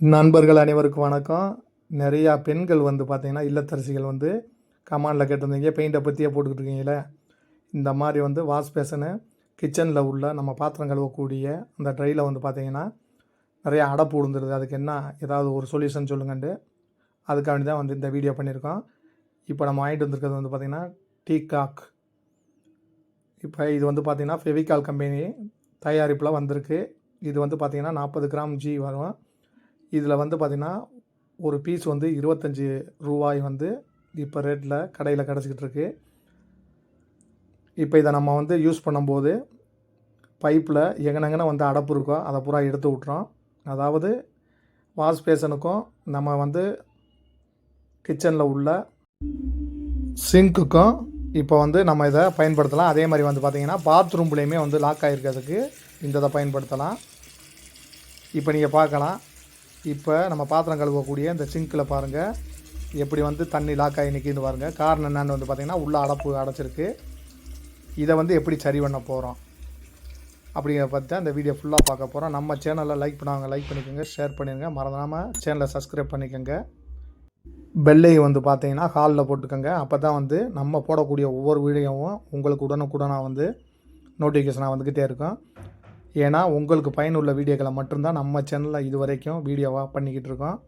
நண்பர்கள் அனைவருக்கும் வணக்கம். நிறையா பெண்கள் வந்து பார்த்தீங்கன்னா இல்லத்தரசிகள் வந்து கமாண்டில் கேட்டிருந்தீங்க பெயிண்டை பற்றியே போட்டுக்கிட்டு இருக்கீங்களே இந்த மாதிரி வந்து வாஷ் பேஷனு கிச்சனில் உள்ள நம்ம பாத்திரம் கழுவக்கூடிய அந்த ட்ரையில் வந்து பார்த்தீங்கன்னா நிறையா அடப்பு விழுந்துருது அதுக்கு என்ன ஏதாவது ஒரு சொல்யூஷன் சொல்லுங்கண்டு அதுக்காக வேண்டி தான் வந்து இந்த வீடியோ பண்ணியிருக்கோம். இப்போ நம்ம வாங்கிட்டு வந்திருக்கிறது வந்து பார்த்திங்கன்னா டீ காக் இப்போ இது வந்து பார்த்திங்கன்னா ஃபெவிகால் கம்பெனி தயாரிப்பில் வந்திருக்கு. இது வந்து பார்த்திங்கன்னா நாற்பது கிராம் ஜி வரும். இதில் வந்து பார்த்திங்கன்னா ஒரு பீஸ் வந்து இருபத்தஞ்சி ரூபாய் வந்து இப்போ ரேட்டில் கடையில் கிடச்சிக்கிட்டு இருக்கு. இப்போ இதை நம்ம வந்து யூஸ் பண்ணும்போது பைப்பில் எங்கனங்கன வந்து அடப்பு இருக்கோ அதை பூரா எடுத்து விட்றோம் அதாவது வாஷ் பேஷனுக்கும் நம்ம வந்து கிச்சனில் உள்ள சிங்க்குக்கும் இப்போ வந்து நம்ம இதை பயன்படுத்தலாம். அதே மாதிரி வந்து பார்த்திங்கன்னா பாத்ரூம்லேயுமே வந்து லாக் ஆகிருக்கிறதுக்கு இந்த இதை பயன்படுத்தலாம். இப்போ நீங்கள் பார்க்கலாம். இப்போ நம்ம பாத்திரம் கழுவக்கூடிய இந்த சிங்கில் பாருங்கள் எப்படி வந்து தண்ணி லாக் ஆகி நிற்கின்னு பாருங்கள் காரணம் என்னென்னு வந்து பார்த்திங்கன்னா உள்ள அடப்பு அடைச்சிருக்கு இதை வந்து எப்படி சரி பண்ண போகிறோம் அப்படிங்கிறத பற்றி அந்த வீடியோ ஃபுல்லாக பார்க்க போகிறோம் நம்ம சேனலில் லைக் பண்ணாங்க லைக் பண்ணிக்கோங்க ஷேர் பண்ணிடுங்க. மறந்தாமல் சேனலை சப்ஸ்கிரைப் பண்ணிக்கோங்க. பெல்லை வந்து பார்த்தீங்கன்னா ஹாலில் போட்டுக்கோங்க. அப்போ தான் வந்து நம்ம போடக்கூடிய ஒவ்வொரு வீடியோவும் உங்களுக்கு உடனுக்குடனாக வந்து நோட்டிஃபிகேஷனாக வந்துக்கிட்டே இருக்கும். ஏன்னா உங்களுக்கு பயனுள்ள வீடியோக்களை மட்டும்தான் நம்ம சேனலில் இது வரைக்கும் வீடியோவாக பண்ணிக்கிட்டு இருக்கோம்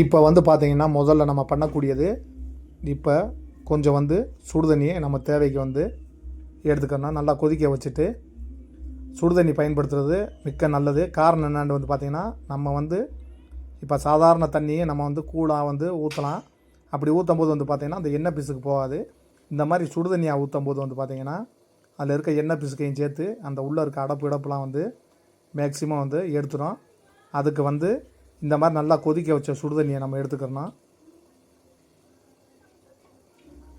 இப்போ வந்து பார்த்தீங்கன்னா முதல்ல நம்ம பண்ணக்கூடியது இப்போ கொஞ்சம் வந்து சுடுதண்ணியை நம்ம தேவைக்கு வந்து எடுத்துக்கணும் நல்லா கொதிக்க வச்சுட்டு சுடுதண்ணி பயன்படுத்துறது மிக்க நல்லது. காரணம் என்னன்னு வந்து பார்த்திங்கன்னா நம்ம வந்து இப்போ சாதாரண தண்ணியை நம்ம வந்து கூலாக வந்து ஊற்றலாம் அப்படி ஊற்றும் போது வந்து பார்த்திங்கன்னா அந்த எண்ணெய் பிசுக்கு போகாது. இந்த மாதிரி சுடுதண்ணியாக ஊற்றும் போது வந்து பார்த்திங்கன்னா அதில் இருக்க எண்ணெய் பிசுக்கையும் சேர்த்து அந்த உள்ளே இருக்க அடப்பு இடப்புலாம் வந்து மேக்ஸிமம் வந்து எடுத்துடும் அதுக்கு வந்து இந்த மாதிரி நல்லா கொதிக்க வச்ச சுடுதண்ணியை நம்ம எடுத்துக்கிறோம்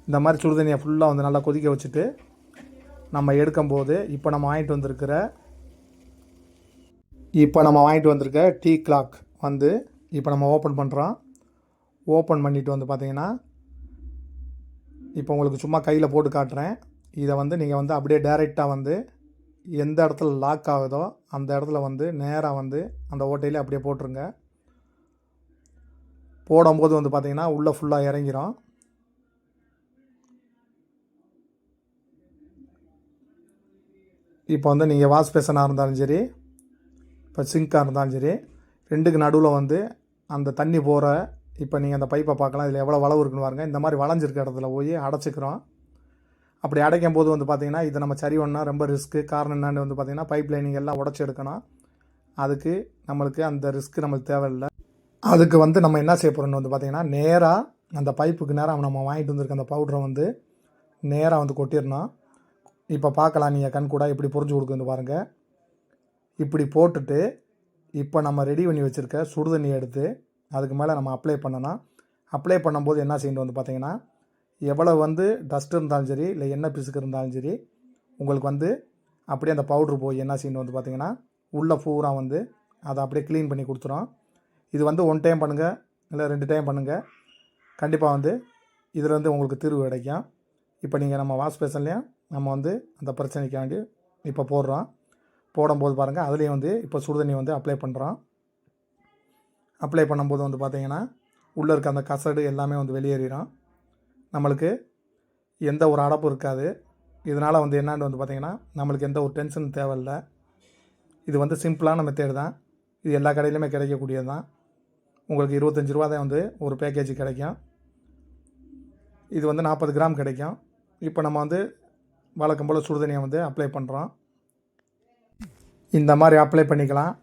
இந்த மாதிரி சுடுதண்ணியை ஃபுல்லாக வந்து நல்லா கொதிக்க வச்சுட்டு நம்ம எடுக்கும்போது இப்போ நம்ம வாங்கிட்டு வந்திருக்கிற இப்போ நம்ம வாங்கிட்டு வந்திருக்க டீ கிளாக் வந்து இப்போ நம்ம ஓப்பன் பண்ணுறோம் ஓப்பன் பண்ணிவிட்டு வந்து பார்த்திங்கன்னா இப்போ உங்களுக்கு சும்மா கையில் போட்டு காட்டுறேன். இதை வந்து நீங்கள் வந்து அப்படியே டைரெக்டாக வந்து எந்த இடத்துல லாக் ஆகுதோ அந்த இடத்துல வந்து நேராக வந்து அந்த ஓட்டையிலே அப்படியே போட்டுருங்க. போடும்போது வந்து பார்த்திங்கன்னா உள்ளே ஃபுல்லாக இறங்கிரும். இப்போ வந்து நீங்கள் வாஷ் பேசனாக இருந்தாலும் சரி இப்போ சிங்காக இருந்தாலும் சரி ரெண்டுக்கு நடுவில் வந்து அந்த தண்ணி போகிற இப்போ நீங்கள் அந்த பைப்பை பார்க்கலாம். இதில் எவ்வளோ வளவு இருக்குன்னு பாருங்கள் இந்த மாதிரி வளைஞ்சிருக்க இடத்துல போய் அடைச்சிக்கிறோம். அப்படி அடைக்கும் போது வந்து பார்த்திங்கன்னா இதை நம்ம சரி பண்ணால் ரொம்ப ரிஸ்க்கு காரணம் என்னான்னு வந்து பார்த்திங்கன்னா பைப் லைனிங் எல்லாம் உடச்சி எடுக்கணும். அதுக்கு நம்மளுக்கு அந்த ரிஸ்க்கு நம்மளுக்கு தேவையில்லை. அதுக்கு வந்து நம்ம என்ன செய்ய போகிறோம்னு வந்து பார்த்திங்கன்னா நேராக அந்த பைப்புக்கு நேராக நம்ம வாங்கிட்டு வந்திருக்க அந்த பவுடரை வந்து நேராக வந்து கொட்டிடணும். இப்போ பார்க்கலாம் நீங்கள் கண் கூட இப்படி புரிஞ்சு கொடுக்குன்னு பாருங்கள் இப்படி போட்டுட்டு இப்போ நம்ம ரெடி பண்ணி வச்சுருக்க சுடுதண்ணி எடுத்து அதுக்கு மேலே நம்ம அப்ளை பண்ணணும். அப்ளை பண்ணும்போது என்ன செய்யணும் வந்து பார்த்திங்கன்னா எவ்வளோ வந்து டஸ்ட் இருந்தாலும் சரி இல்லை எண்ணெய் பிசுக்கு இருந்தாலும் சரி உங்களுக்கு வந்து அப்படியே அந்த பவுட்ரு போய் என்ன செய்யணும் வந்து பார்த்திங்கன்னா உள்ளே பூரா வந்து அதை அப்படியே க்ளீன் பண்ணி கொடுத்துரும். இது வந்து ஒன் டைம் பண்ணுங்கள் இல்லை ரெண்டு டைம் பண்ணுங்கள் கண்டிப்பாக வந்து இதில் வந்து உங்களுக்கு தீர்வு கிடைக்கும். இப்போ நீங்கள் நம்ம வாஷ் பேஷன்லேயும் நம்ம வந்து அந்த பிரச்சனைக்காண்டி இப்போ போடுறோம். போடும்போது பாருங்கள் அதுலேயும் வந்து இப்போ சுடுதண்ணி வந்து அப்ளை பண்ணுறோம் அப்ளை பண்ணும்போது வந்து பார்த்திங்கன்னா உள்ளே இருக்க அந்த கசடு எல்லாமே வந்து வெளியேறிடும் நம்மளுக்கு எந்த ஒரு அடப்பும் இருக்காது. இதனால் வந்து என்னான்னு வந்து பார்த்திங்கன்னா நம்மளுக்கு எந்த ஒரு டென்ஷன் தேவையில்லை. இது வந்து சிம்பிளான மெத்தேடு தான். இது எல்லா கடையிலுமே கிடைக்கக்கூடியது தான் உங்களுக்கு இருபத்தஞ்சி ரூபா தான் வந்து ஒரு பேக்கேஜ் கிடைக்கும். இது வந்து நாற்பது கிராம் கிடைக்கும். இப்போ நம்ம வந்து வழக்கம் போல் சுடுதண்ணியை வந்து அப்ளை பண்ணுறோம் இந்த மாதிரி அப்ளை பண்ணிக்கலாம்.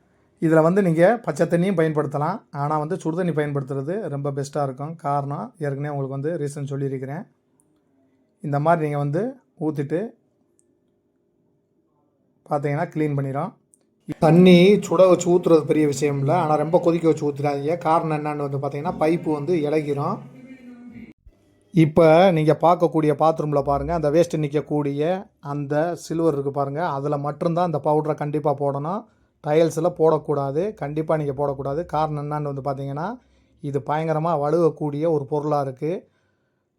இதில் வந்து நீங்கள் பச்சை தண்ணியும் பயன்படுத்தலாம். ஆனால் வந்து சுடுதண்ணி பயன்படுத்துறது ரொம்ப பெஸ்ட்டாக இருக்கும். காரணம் ஏற்கனவே உங்களுக்கு வந்து ரீசன் சொல்லியிருக்கிறேன். இந்த மாதிரி நீங்கள் வந்து ஊற்றிட்டு பார்த்தீங்கன்னா க்ளீன் பண்ணிடும் தண்ணி சுட வச்சு ஊற்றுறது பெரிய விஷயம் இல்லை. ஆனால் ரொம்ப கொதிக்க வச்சு ஊற்றுறாதீங்க காரணம் என்னன்னு வந்து பார்த்தீங்கன்னா பைப்பு வந்து இலகிரும். இப்போ நீங்கள் பார்க்கக்கூடிய பாத்ரூமில் பாருங்கள் அந்த வேஸ்ட்டு நிற்கக்கூடிய அந்த சில்வர் இருக்குது பாருங்கள் அதில் மட்டும்தான் அந்த பவுடரை கண்டிப்பாக போடணும். டைல்ஸில் போடக்கூடாது. கண்டிப்பாக நீங்கள் போடக்கூடாது. காரணம் என்னான்னு வந்து பார்த்தீங்கன்னா இது பயங்கரமாக வழுகக்கூடிய ஒரு பொருளாக இருக்குது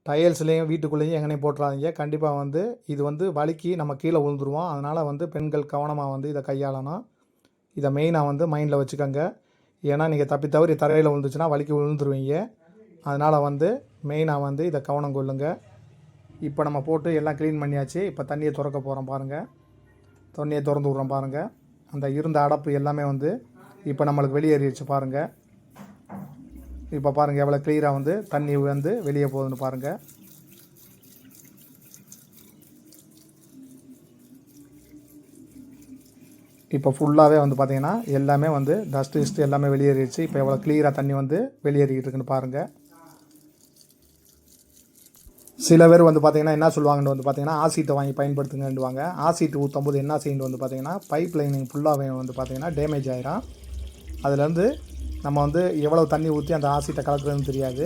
டைல்ஸ்லேயும் வீட்டுக்குள்ளேயும் எங்கேயும் போட்டுறாதீங்க. கண்டிப்பாக வந்து இது வந்து வலிக்கு நம்ம கீழே விழுந்துருவோம். அதனால் வந்து பெண்கள் கவனமாக வந்து இதை கையாளணும். இதை மெயினாக வந்து மைண்டில் வச்சுக்கோங்க. ஏன்னா நீங்கள் தப்பி தவறி தரையில் விழுந்துச்சுன்னா வலிக்கு விழுந்துருவீங்க. அதனால் வந்து மெயினாக வந்து இதை கவனம் கொள்ளுங்க. இப்போ நம்ம போட்டு எல்லாம் க்ளீன் பண்ணியாச்சு. இப்போ தண்ணியை திறக்க போகிறோம் பாருங்கள் தண்ணியை திறந்து விட்றோம் பாருங்கள் அந்த இருந்த அடப்பு எல்லாமே வந்து இப்போ நம்மளுக்கு வெளியேறிடுச்சு பாருங்கள் இப்போ பாருங்கள் எவ்வளோ கிளியராக வந்து தண்ணி வந்து வெளியே போகுதுன்னு பாருங்கள் இப்போ ஃபுல்லாகவே வந்து பார்த்திங்கன்னா எல்லாமே வந்து டஸ்ட் கிஸ்ட் எல்லாமே வெளியேறிடுச்சு. இப்போ எவ்வளோ கிளியராக தண்ணி வந்து வெளியேறிக்கிட்டு இருக்குன்னு பாருங்கள் சில பேர் வந்து பார்த்தீங்கன்னா என்ன சொல்லுவாங்கன்னு வந்து பார்த்தீங்கன்னா ஆசிட்டை வாங்கி பயன்படுத்துங்கன்னுவாங்க. ஆசிட் ஊற்றும்போது என்ன செய்யணும் வந்து பார்த்தீங்கன்னா பைப் லைனிங் ஃபுல்லாகவே வந்து பார்த்தீங்கன்னா டேமேஜ் ஆயிரும். அதுலேருந்து நம்ம வந்து எவ்வளோ தண்ணி ஊற்றி அந்த ஆசிட்டை கலக்குறதுன்னு தெரியாது.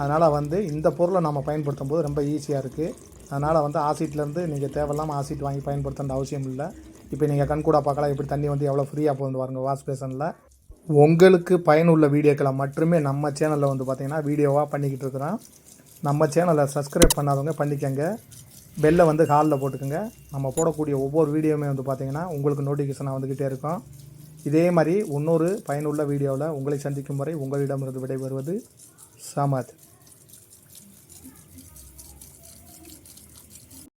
அதனால் வந்து இந்த பொருளை நம்ம பயன்படுத்தும் போது ரொம்ப ஈஸியாக இருக்குது அதனால் வந்து ஆசிட்லேருந்து நீங்கள் தேவையில்லாமல் ஆசிட் வாங்கி பயன்படுத்த அவசியம் இல்லை. இப்போ நீங்கள் கண்கூட பார்க்கலாம் எப்படி தண்ணி வந்து எவ்வளோ ஃப்ரீயாக போகுது பாருங்கள் வாஷ் பேஷனில் உங்களுக்கு பயனுள்ள வீடியோக்களை மட்டுமே நம்ம சேனலில் வந்து பார்த்திங்கன்னா வீடியோவாக பண்ணிக்கிட்டு இருக்கிறோம். நம்ம சேனலை சப்ஸ்கிரைப் பண்ணாதவங்க பண்ணிக்கங்க. பெல்லை வந்து ஹாலில் போட்டுக்கோங்க. நம்ம போடக்கூடிய ஒவ்வொரு வீடியோவுமே வந்து பார்த்திங்கன்னா உங்களுக்கு நோட்டிஃபிகேஷனாக வந்துக்கிட்டே இருக்கும். இதே மாதிரி இன்னொரு பயனுள்ள வீடியோவில் உங்களை சந்திக்கும் வரை உங்களிடமிருந்து விடைபெறுவது சமத்.